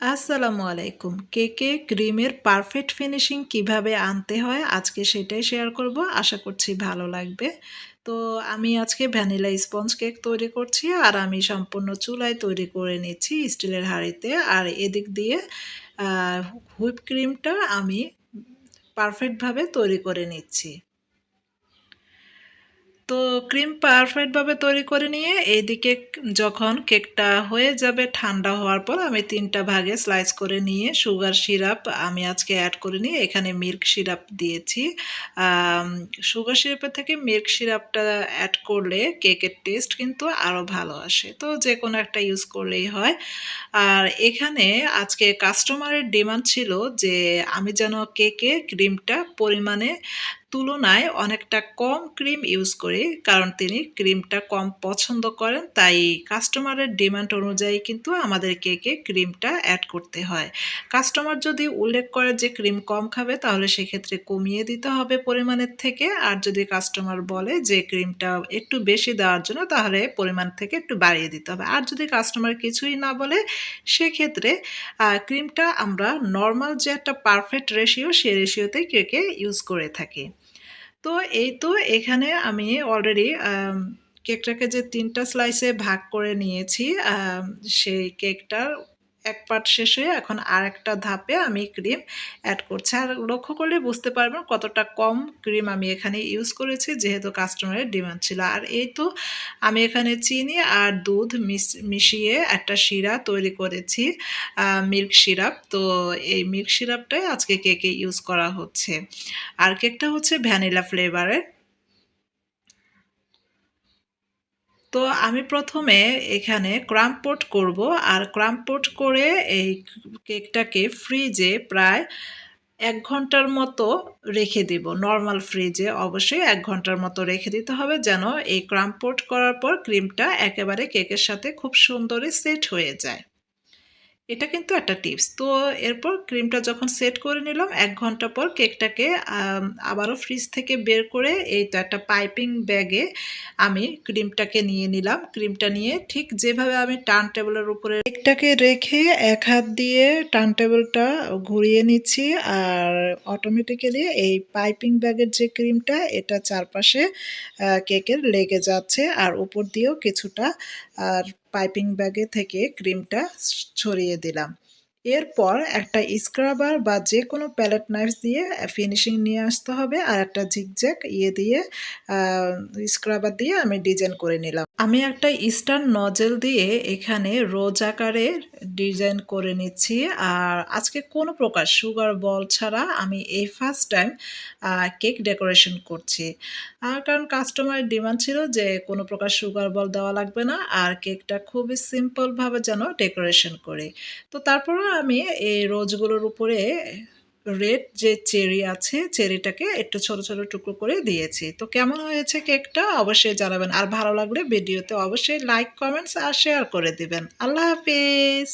আসসালামু আলাইকুম। কেকে ক্রিমের পারফেক্ট ফিনিশিং কীভাবে আনতে হয় আজকে সেটাই শেয়ার করব। আশা করছি ভালো লাগবে। তো আমি আজকে ভ্যানিলা স্পঞ্জ কেক তৈরি করছি আর আমি সম্পূর্ণ চুলায় তৈরি করে নিচ্ছি স্টিলের হাঁড়িতে। আর এদিক দিয়ে হুইপ ক্রিমটা আমি পারফেক্টভাবে তৈরি করে নিচ্ছি। তো ক্রিম পারফেক্টভাবে তৈরি করে নিয়ে এইদিকে যখন কেকটা হয়ে যাবে ঠান্ডা হওয়ার পর আমি তিনটা ভাগে স্লাইস করে নিয়ে সুগার সিরাপ আমি আজকে অ্যাড করে নিয়ে এখানে মিল্ক সিরাপ দিয়েছি। সুগার সিরাপের থেকে মিল্ক সিরাপটা অ্যাড করলে কেকের টেস্ট কিন্তু আরও ভালো আসে। তো যে কোনো একটা ইউজ করলেই হয়। আর এখানে আজকে কাস্টমারের ডিমান্ড ছিল যে আমি যেন কেকে ক্রিমটা পরিমাণে তুলনায় অনেকটা কম ক্রিম ইউজ করি, কারণ তিনি ক্রিমটা কম পছন্দ করেন, তাই কাস্টমারের ডিমান্ড অনুযায়ী কিন্তু আমাদের কেকে ক্রিমটা অ্যাড করতে হয়। কাস্টমার যদি উল্লেখ করে যে ক্রিম কম খাবে, তাহলে সেক্ষেত্রে কমিয়ে দিতে হবে পরিমাণের থেকে, আর যদি কাস্টমার বলে যে ক্রিমটা একটু বেশি দেওয়ার জন্য, তাহলে পরিমাণ থেকে একটু বাড়িয়ে দিতে হবে। আর যদি কাস্টমার কিছুই না বলে, সেক্ষেত্রে ক্রিমটা আমরা নর্মাল যে একটা পারফেক্ট রেশিও সে রেশিওতেই কেকে ইউজ করে থাকি। তো এই তো এখানে আমি অলরেডি কেকটাকে যে তিনটা স্লাইসে ভাগ করে নিয়েছি সেই কেকটার এক পার্ট শেষ হয়ে এখন আর একটা ধাপে আমি ক্রিম অ্যাড করছি। আর লক্ষ্য করলে বুঝতে পারবেন কতটা কম ক্রিম আমি এখানে ইউজ করেছি, যেহেতু কাস্টমারের ডিমান্ড ছিল। আর এই তো আমি এখানে চিনি আর দুধ মিশিয়ে একটা শিরা তৈরি করেছি মিল্ক সিরাপ তো এই মিল্ক সিরাপটাই আজকে কেকে ইউজ করা হচ্ছে। আর কেকটা হচ্ছে ভ্যানিলা ফ্লেভারের তো আমি প্রথমে এখানে ক্রাম্পোট করব আর ক্রাম্পোট করে এই কেকটাকে ফ্রিজে প্রায় এক ঘণ্টার মতো রেখে দিব। নর্মাল ফ্রিজে অবশ্যই এক ঘণ্টার মতো রেখে দিতে হবে যেন এই ক্রাম্পোট করার পর ক্রিমটা একেবারে কেকের সাথে খুব সুন্দরই সেট হয়ে যায়। এটা কিন্তু একটা টিপস। তো এরপর ক্রিমটা যখন সেট করে নিলাম, এক ঘণ্টা পর কেকটাকে আবারও ফ্রিজ থেকে বের করে এই তো একটা পাইপিং ব্যাগে আমি ক্রিমটাকে নিয়ে নিলাম। ক্রিমটা নিয়ে ঠিক যেভাবে আমি টার্ন টেবিলের উপরে কেকটাকে রেখে এক হাত দিয়ে টার্ন টেবিলটা ঘুরিয়ে নিচ্ছি আর অটোমেটিক্যালি এই পাইপিং ব্যাগের যে ক্রিমটা, এটা চারপাশে কেকের লেগে যাচ্ছে আর উপর দিয়েও কিছুটা আর পাইপিং ব্যাগে থেকে ক্রিমটা ছড়িয়ে দিলাম। এরপর একটা স্ক্রাবার বা যে কোনো প্যালেট নাইফ দিয়ে ফিনিশিং নিয়ে আসতে হবে আর একটা ঝিকঝ্যাক ইয়ে দিয়ে স্ক্রাবার দিয়ে আমি ডিজাইন করে নিলাম। আমি একটা স্টার নজেল দিয়ে এখানে রোজ আকারে ডিজাইন করে নিচ্ছি। আর আজকে কোনো প্রকার সুগার বল ছাড়া আমি এই ফার্স্ট টাইম কেক ডেকোরেশন করছি। আর কারণ কাস্টমারের ডিমান্ড ছিল যে কোনো প্রকার সুগার বল দেওয়া লাগবে না, আর কেকটা খুবই সিম্পলভাবে যেন ডেকোরেশন করি। তো তারপরে আমি এই রোজগুলোর উপরে রেড যে চেরি আছে চেরিটাকে একটু ছোট ছোট টুকরো করে দিয়েছি। তো কেমন হয়েছে কেকটা? অবশ্যই জানাবেন। আর ভালো লাগলে ভিডিওতে অবশ্যই লাইক কমেন্টস আর শেয়ার করে দিবেন। আল্লাহ হাফিজ!